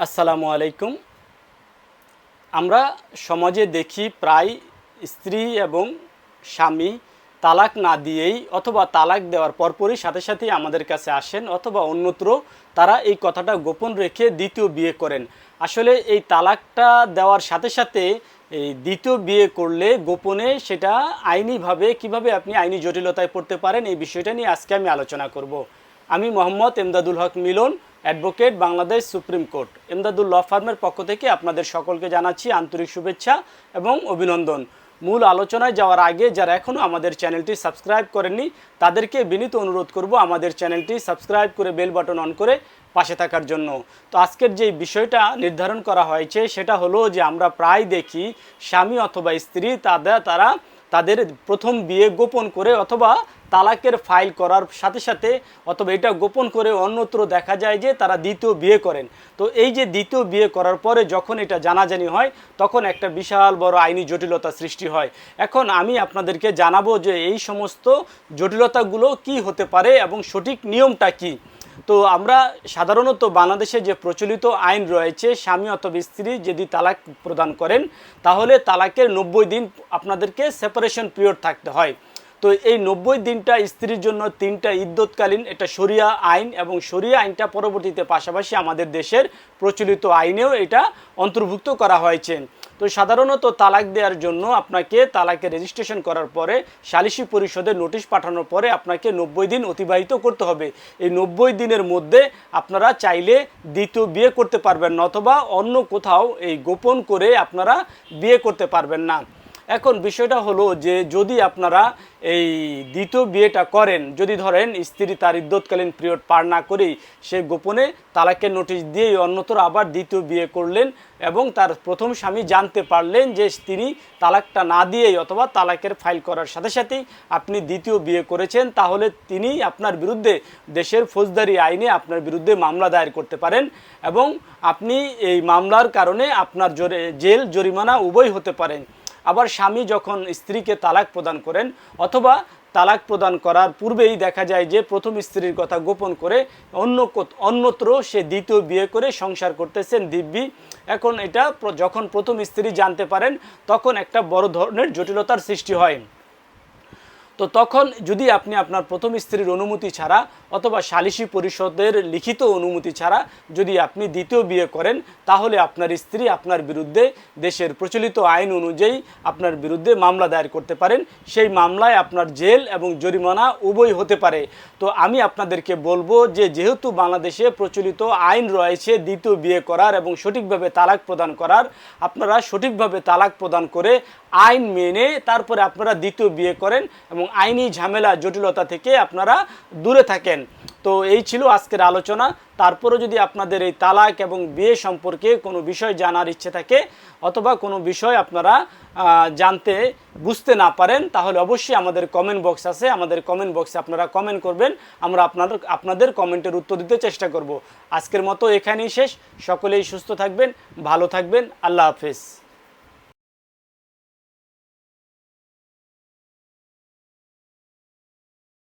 আসসালামু আলাইকুম। আমরা সমাজে দেখি প্রায় স্ত্রী এবং স্বামী তালাক না দিয়েই অথবা তালাক দেওয়ার পরপরই সাথে সাথেই আমাদের কাছে আসেন অথবা অন্যত্র তারা এই কথাটা গোপন রেখে দ্বিতীয় বিয়ে করেন। আসলে এই তালাকটা দেওয়ার সাথে সাথে এই দ্বিতীয় বিয়ে করলে গোপনে সেটা আইনিভাবে কীভাবে আপনি আইনি জটিলতায় পড়তে পারেন এই বিষয়টা নিয়ে আজকে আমি আলোচনা করব। আমি Mohammad Emdadul Haque Milon, advocate, Bangladesh supreme court. Emdadul law ফার্মের পক্ষ থেকে আপনাদের সকলকে জানাচ্ছি আন্তরিক শুভেচ্ছা এবং অভিনন্দন। মূল আলোচনায় যাওয়ার আগে, যারা এখনও আমাদের চ্যানেলটি সাবস্ক্রাইব করেননি, তাদেরকে বিনীত অনুরোধ করব আমাদের চ্যানেলটি সাবস্ক্রাইব করে বেল বাটন অন করে পাশে থাকার জন্য। তো আজকের যে বিষয়টা নির্ধারণ করা হয়েছে, সেটা হলো যে আমরা প্রায় দেখি, স্বামী অথবা স্ত্রী তাদের তারা তাদের প্রথম বিয়ে গোপন করে অথবা তালাকের ফাইল করার সাথে সাথে অথবা এটা গোপন করে অন্যত্র দেখা যায় যে তারা দ্বিতীয় বিয়ে করেন। তো এই যে দ্বিতীয় বিয়ে করার পরে যখন এটা জানাজানি হয়, তখন একটা বিশাল বড় আইনি জটিলতা সৃষ্টি হয়। এখন আমি আপনাদেরকে জানাব যে এই সমস্ত জটিলতাগুলো কি হতে পারে এবং সঠিক নিয়মটা কী? তো আমরা সাধারণত বাংলাদেশে যে প্রচলিত আইন রয়েছে, স্বামী অথবা স্ত্রী যদি তালাক প্রদান করেন, তাহলে তালাকের নব্বই দিন আপনাদেরকে সেপারেশন পিরিয়ড থাকতে হয়। তো এই নব্বই দিনটা স্ত্রীর জন্য তিনটা ইদ্যৎকালীন, এটা শরিয়া আইন এবং সরিয়া আইনটা পরবর্তীতে পাশাপাশি আমাদের দেশের প্রচলিত আইনেও এটা অন্তর্ভুক্ত করা হয়েছে। তো সাধারণত তালাক দেওয়ার জন্য আপনাকে তালাকে রেজিস্ট্রেশন করার পরে সালিসি পরিষদের নোটিশ পাঠানোর পরে আপনাকে নব্বই দিন অতিবাহিত করতে হবে। এই নব্বই দিনের মধ্যে আপনারা চাইলে দ্বিতীয় বিয়ে করতে পারবেন না অথবা অন্য কোথাও এই গোপন করে আপনারা বিয়ে করতে পারবেন না। এখন বিষয়টা হলো যে যদি আপনারা এই দ্বিতীয় বিয়েটা করেন, যদি ধরেন স্ত্রী তার ইদ্যৎকালীন পিরিয়ড পার না করেই সে গোপনে তালাকের নোটিশ দিয়েই অন্যতর আবার দ্বিতীয় বিয়ে করলেন এবং তার প্রথম স্বামী জানতে পারলেন যে তিনি তালাকটা না দিয়েই অথবা তালাকের ফাইল করার সাথে সাথেই আপনি দ্বিতীয় বিয়ে করেছেন, তাহলে তিনি আপনার বিরুদ্ধে দেশের ফৌজদারি আইনে আপনার বিরুদ্ধে মামলা দায়ের করতে পারেন এবং আপনি এই মামলার কারণে আপনার জোরে জেল জরিমানা উভয় হতে পারেন আবার স্বামী যখন স্ত্রীকে তালাক প্রদান করেন অথবা তালাক প্রদান করার পূর্বেই দেখা যায় যে প্রথম স্ত্রীর কথা গোপন করে অন্য অন্যত্র সে দ্বিতীয় বিয়ে করে সংসার করতেছেন দিব্যি। এখন এটা যখন প্রথম স্ত্রী জানতে পারেন, তখন একটা বড় ধরনের জটিলতার সৃষ্টি হয়। তো তখন যদি আপনি আপনার প্রথম স্ত্রীর অনুমতি ছাড়া অথবা সালিসি পরিষদের লিখিত অনুমতি ছাড়া যদি আপনি দ্বিতীয় বিয়ে করেন, তাহলে আপনার স্ত্রী আপনার বিরুদ্ধে দেশের প্রচলিত আইন অনুযায়ী আপনার বিরুদ্ধে মামলা দায়ের করতে পারেন। সেই মামলায় আপনার জেল এবং জরিমানা উভয় হতে পারে। তো আমি আপনাদেরকে বলব যে, যেহেতু বাংলাদেশে প্রচলিত আইন রয়েছে দ্বিতীয় বিয়ে করার এবং সঠিকভাবে তালাক প্রদান করার, আপনারা সঠিকভাবে তালাক প্রদান করে আইন মেনে তারপরে আপনারা দ্বিতীয় বিয়ে করেন এবং আইনি ঝামেলা, জটিলতা থেকে আপনারা দূরে থাকেন। তো এই ছিল আজকের আলোচনা। তারপরে যদি আপনাদের এই তালাক এবং বিয়ে সম্পর্কে কোনো বিষয় জানার ইচ্ছে থাকে অথবা কোনো বিষয় আপনারা জানতে, বুঝতে না পারেন, তাহলে অবশ্যই আমাদের কমেন্ট বক্স আছে। আমাদের কমেন্ট বক্সে আপনারা কমেন্ট করবেন। আমরা আপনাদের আপনাদের কমেন্টের উত্তর দিতে চেষ্টা করব। আজকের মতো এখানেই শেষ। সকলেই সুস্থ থাকবেন, ভালো থাকবেন। আল্লাহ হাফেজ।